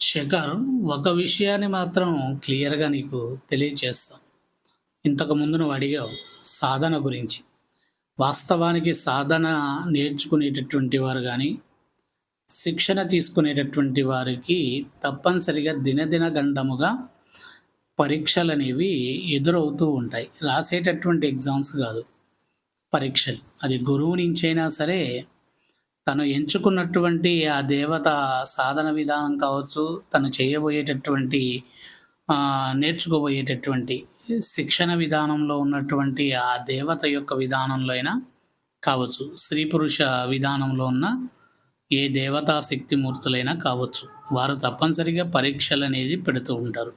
శేఖర్ ఒక విషయాన్ని మాత్రం క్లియర్‌గా నీకు తెలియచేస్తాం ఇంతకుముందు నువ్వు అడిగావు సాధన గురించి. వాస్తవానికి సాధన నేర్చుకునేటటువంటి వారు కానీ శిక్షణ తీసుకునేటటువంటి వారికి తప్పనిసరిగా దినదిన గండముగా పరీక్షలనేవి ఎదురవుతూ ఉంటాయి. రాసేటటువంటి ఎగ్జామ్స్ కాదు పరీక్షలు. అది గురువు నుంచైనా సరే, తను ఎంచుకున్నటువంటి ఆ దేవత సాధన విధానం కావచ్చు, తను చేయబోయేటటువంటి నేర్చుకోబోయేటటువంటి శిక్షణ విధానంలో ఉన్నటువంటి ఆ దేవత యొక్క విధానంలో అయినా కావచ్చు. స్త్రీ పురుష విధానంలో ఉన్న ఏ దేవతా శక్తిమూర్తులైనా కావచ్చు. వారు తప్పనిసరిగా పరీక్షలు అనేది పెడుతూ ఉంటారు.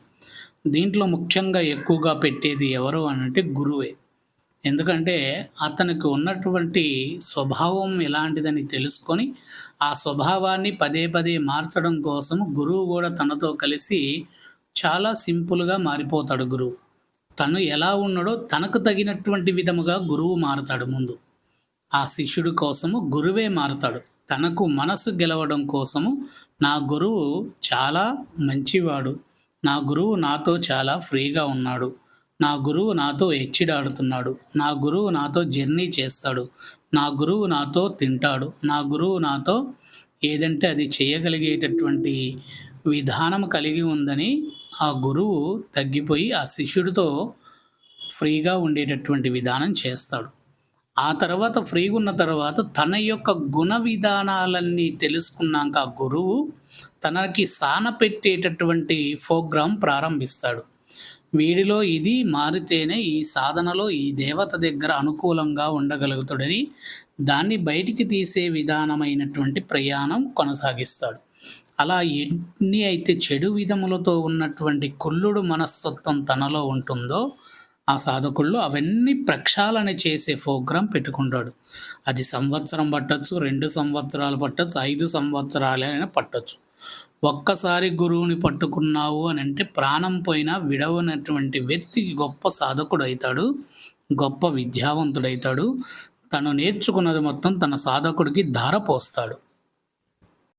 దీంట్లో ముఖ్యంగా ఎక్కువగా పెట్టేది ఎవరు అనంటే గురువే. ఎందుకంటే అతనికి ఉన్నటువంటి స్వభావం ఎలాంటిదని తెలుసుకొని, ఆ స్వభావాన్ని పదే పదే మార్చడం కోసం గురువు కూడా తనతో కలిసి చాలా సింపుల్‌గా మారిపోతాడు గురువు. తను ఎలా ఉన్నాడో తనకు తగినటువంటి విధముగా గురువు మారతాడు ముందు. ఆ శిష్యుడి కోసము గురువే మారతాడు. తనకు మనసు గెలవడం కోసము నా గురువు చాలా మంచివాడు. నా గురువు నాతో చాలా ఫ్రీగా ఉన్నాడు. నా గురువు నాతో ఎచ్చిడాడుతున్నాడు. నా గురువు నాతో జర్నీ చేస్తాడు. నా గురువు నాతో తింటాడు. నా గురువు నాతో ఏదంటే అది చేయగలిగేటటువంటి విధానం కలిగి ఉందని ఆ గురువు తగ్గిపోయి ఆ శిష్యుడితో ఫ్రీగా ఉండేటటువంటి విధానం చేస్తాడు. ఆ తర్వాత ఫ్రీగా ఉన్న తర్వాత తన యొక్క గుణ విధానాలన్నీ తెలుసుకున్నాక ఆ గురువు తనకి సానపెట్టేటటువంటి ప్రోగ్రాం ప్రారంభిస్తాడు. వీడిలో ఇది మారితేనే ఈ సాధనలో ఈ దేవత దగ్గర అనుకూలంగా ఉండగలుగుతాడని, దాన్ని బయటికి తీసే విధానమైనటువంటి ప్రయాణం కొనసాగిస్తాడు. అలా ఎన్ని అయితే చెడు విధములతో ఉన్నటువంటి కుల్లుడు మనస్తత్వం తనలో ఉంటుందో, ఆ సాధకుల్లో అవన్నీ ప్రక్షాళన చేసే ప్రోగ్రామ్ పెట్టుకుంటాడు. అది సంవత్సరం పట్టచ్చు రెండు సంవత్సరాలు పట్టొచ్చు, 5 సంవత్సరాలైనా పట్టచ్చు ఒక్కసారి గురువుని పట్టుకున్నావు అని అంటే ప్రాణం పోయినా విడవనటువంటి వ్యక్తి గొప్ప సాధకుడైతాడు. గొప్ప విద్యావంతుడైతాడు. తను నేర్చుకున్నది మొత్తం తన సాధకుడికి ధార పోస్తాడు